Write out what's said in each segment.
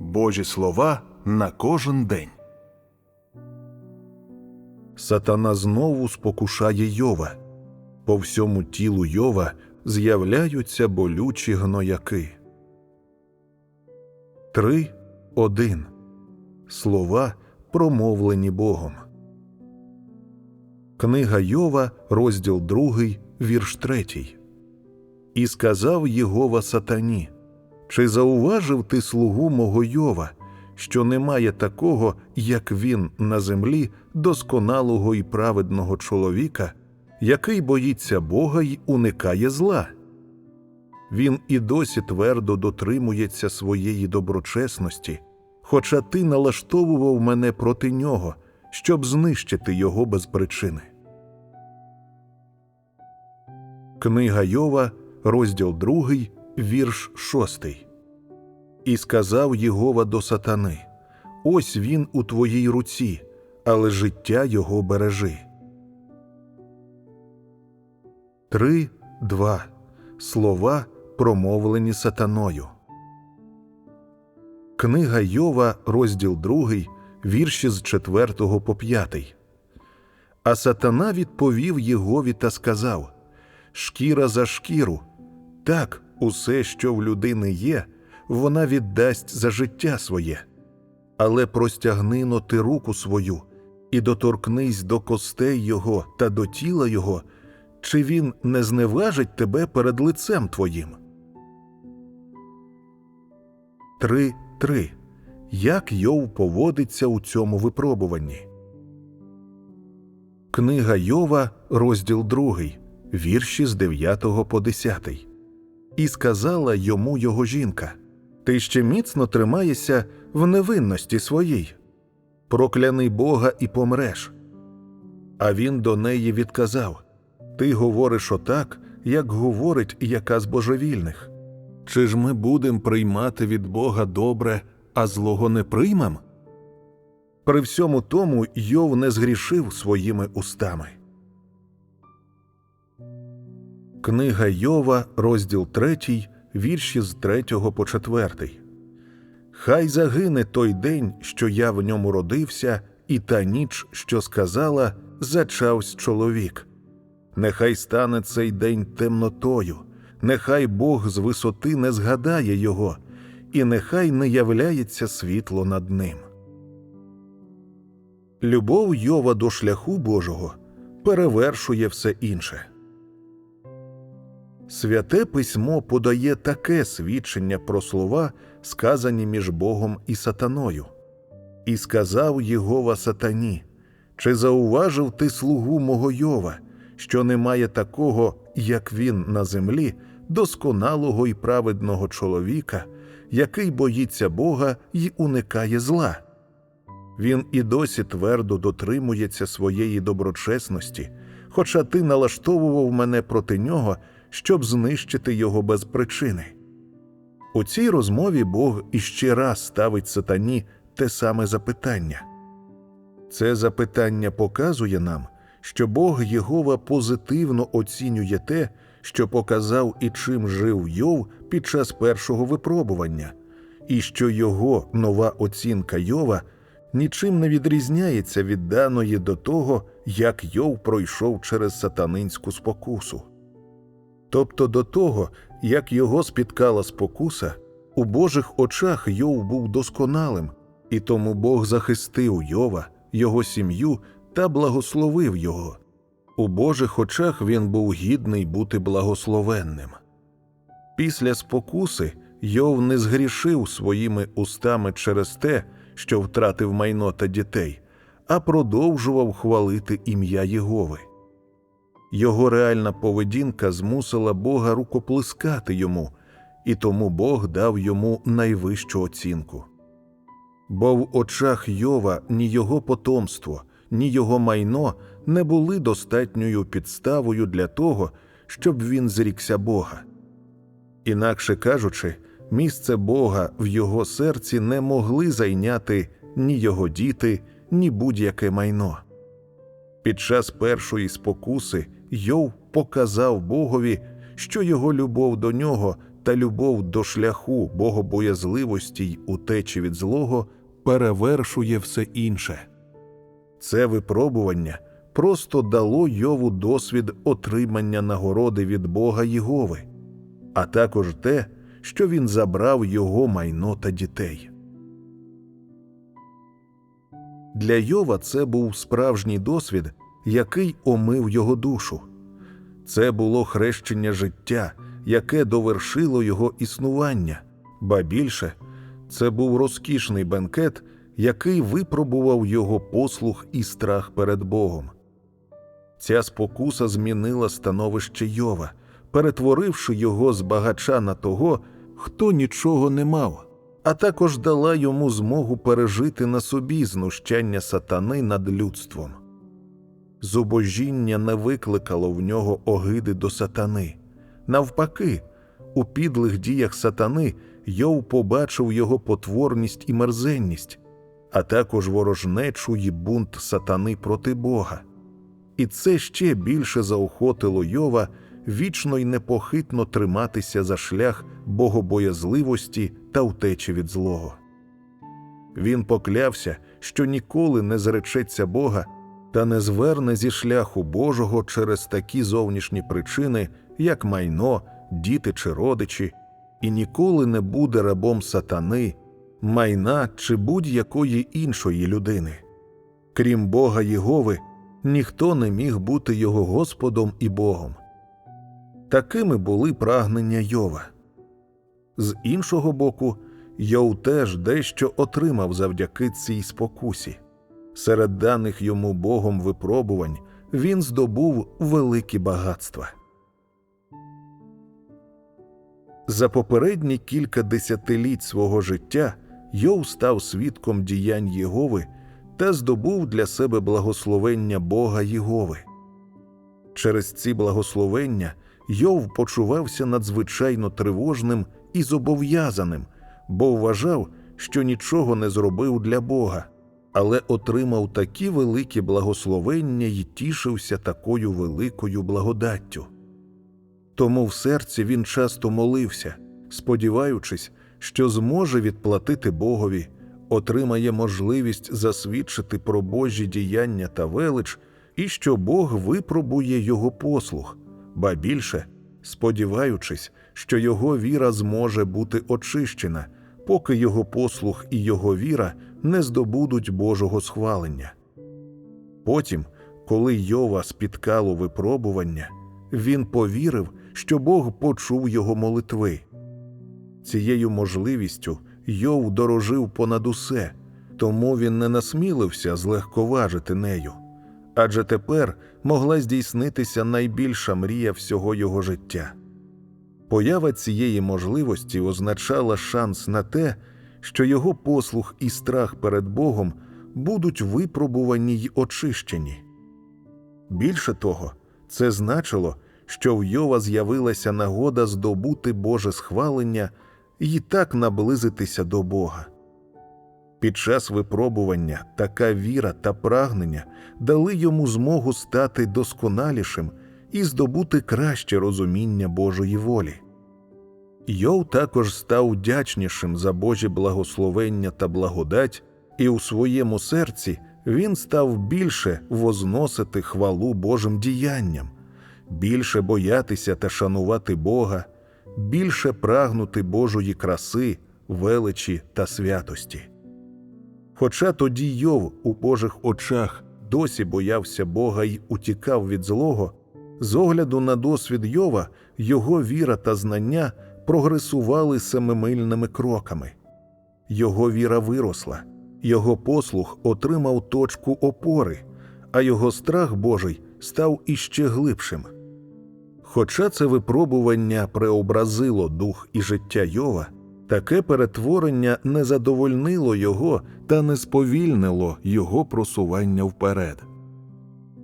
Божі слова на кожен день. Сатана знову спокушає Йова. По всьому тілу Йова з'являються болючі гнояки. 3.1. Слова, промовлені Богом. Книга Йова, розділ 2, вірш 3. І сказав Єгова сатані: Чи зауважив ти слугу мого Йова, що немає такого, як він на землі, досконалого і праведного чоловіка, який боїться Бога й уникає зла? Він і досі твердо дотримується своєї доброчесності, хоча ти налаштовував мене проти нього, щоб знищити його без причини. Книга Йова, розділ 2, вірш 6. І сказав Єгова до сатани: Ось він у твоїй руці, але життя його бережи. 3, 2. Слова, промовлені сатаною. Книга Йова, розділ 2, вірші з 4 по 5. А сатана відповів Єгові та сказав: Шкіра за шкіру. Так, усе, що в людини є, вона віддасть за життя своє. Але простягни но ти руку свою і доторкнись до костей його та до тіла його, чи він не зневажить тебе перед лицем твоїм. 3.3. Як Йов поводиться у цьому випробуванні? Книга Йова, розділ 2, вірші з 9 по 10. І сказала йому його жінка: Ти ще міцно тримаєшся в невинності своїй. Прокляни Бога і помреш. А він до неї відказав: Ти говориш отак, як говорить яка з божевільних. Чи ж ми будемо приймати від Бога добре, а злого не приймем? При всьому тому Йов не згрішив своїми устами. Книга Йова, розділ 3, вірші з 3 по 4. Хай загине той день, що я в ньому родився, і та ніч, що сказала, зачавсь чоловік. Нехай стане цей день темнотою, нехай Бог з висоти не згадає його, і нехай не являється світло над ним. Любов Йова до шляху Божого перевершує все інше. Святе письмо подає таке свідчення про слова, сказані між Богом і сатаною. І сказав Єгова сатані: Чи зауважив ти слугу мого Йова, що немає такого, як він на землі, досконалого і праведного чоловіка, який боїться Бога й уникає зла? Він і досі твердо дотримується своєї доброчесності, хоча ти налаштовував мене проти нього, щоб знищити його без причини. У цій розмові Бог іще раз ставить сатані те саме запитання. Це запитання показує нам, що Бог Єгова позитивно оцінює те, що показав і чим жив Йов під час першого випробування, і що його нова оцінка Йова нічим не відрізняється від даної до того, як Йов пройшов через сатанинську спокусу. Тобто до того, як його спіткала спокуса, у Божих очах Йов був досконалим, і тому Бог захистив Йова, його сім'ю та благословив його. У Божих очах він був гідний бути благословенним. Після спокуси Йов не згрішив своїми устами через те, що втратив майно та дітей, а продовжував хвалити ім'я Єгови. Його реальна поведінка змусила Бога рукоплескати йому, і тому Бог дав йому найвищу оцінку. Бо в очах Йова ні його потомство, ні його майно не були достатньою підставою для того, щоб він зрікся Бога. Інакше кажучи, місце Бога в його серці не могли зайняти ні його діти, ні будь-яке майно. Під час першої спокуси Йов показав Богові, що його любов до нього та любов до шляху богобоязливості й утечі від злого перевершує все інше. Це випробування просто дало Йову досвід отримання нагороди від Бога Єгови, а також те, що він забрав його майно та дітей. Для Йова це був справжній досвід, який омив його душу. Це було хрещення життя, яке довершило його існування, ба більше це був розкішний бенкет, який випробував його послух і страх перед Богом. Ця спокуса змінила становище Йова, перетворивши його з багача на того, хто нічого не мав, а також дала йому змогу пережити на собі знущання сатани над людством. Зубожіння не викликало в нього огиди до сатани. Навпаки, у підлих діях сатани Йов побачив його потворність і мерзенність, а також ворожнечу й бунт сатани проти Бога. І це ще більше заохотило Йова вічно й непохитно триматися за шлях богобоязливості та втечі від злого. Він поклявся, що ніколи не зречеться Бога та не зверне зі шляху Божого через такі зовнішні причини, як майно, діти чи родичі, і ніколи не буде рабом сатани, майна чи будь-якої іншої людини. Крім Бога Єгови, ніхто не міг бути його Господом і Богом. Такими були прагнення Йова. З іншого боку, Йов теж дещо отримав завдяки цій спокусі. Серед даних йому Богом випробувань він здобув великі багатства. За попередні кілька десятиліть свого життя Йов став свідком діянь Єгови та здобув для себе благословення Бога Єгови. Через ці благословення Йов почувався надзвичайно тривожним і зобов'язаним, бо вважав, що нічого не зробив для Бога, але отримав такі великі благословення і тішився такою великою благодаттю. Тому в серці він часто молився, сподіваючись, що зможе відплатити Богові, отримає можливість засвідчити про Божі діяння та велич, і що Бог випробує його послух, ба більше, сподіваючись, що його віра зможе бути очищена, поки його послух і його віра не здобудуть Божого схвалення. Потім, коли Йова спіткало випробування, він повірив, що Бог почув його молитви. Цією можливістю Йов дорожив понад усе, тому він не насмілився злегковажити нею. Адже тепер могла здійснитися найбільша мрія всього його життя. Поява цієї можливості означала шанс на те, що його послух і страх перед Богом будуть випробувані й очищені. Більше того, це значило, що в Йова з'явилася нагода здобути Боже схвалення і так наблизитися до Бога. Під час випробування така віра та прагнення дали йому змогу стати досконалішим і здобути краще розуміння Божої волі. Йов також став вдячнішим за Божі благословення та благодать, і у своєму серці він став більше возносити хвалу Божим діянням, більше боятися та шанувати Бога, більше прагнути Божої краси, величі та святості. Хоча тоді Йов у Божих очах досі боявся Бога й утікав від злого, з огляду на досвід Йова його віра та знання прогресували семимильними кроками. Його віра виросла, його послух отримав точку опори, а його страх Божий став іще глибшим. Хоча це випробування преобразило дух і життя Йова, таке перетворення не задовольнило його та не сповільнило його просування вперед.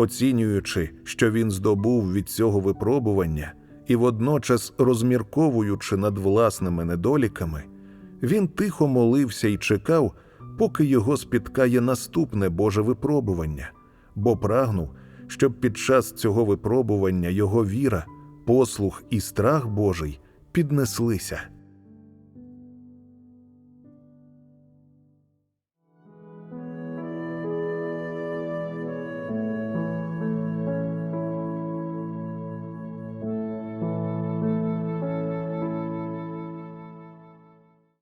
Оцінюючи, що він здобув від цього випробування, і водночас розмірковуючи над власними недоліками, він тихо молився і чекав, поки його спіткає наступне Боже випробування, бо прагнув, щоб під час цього випробування його віра, послух і страх Божий піднеслися.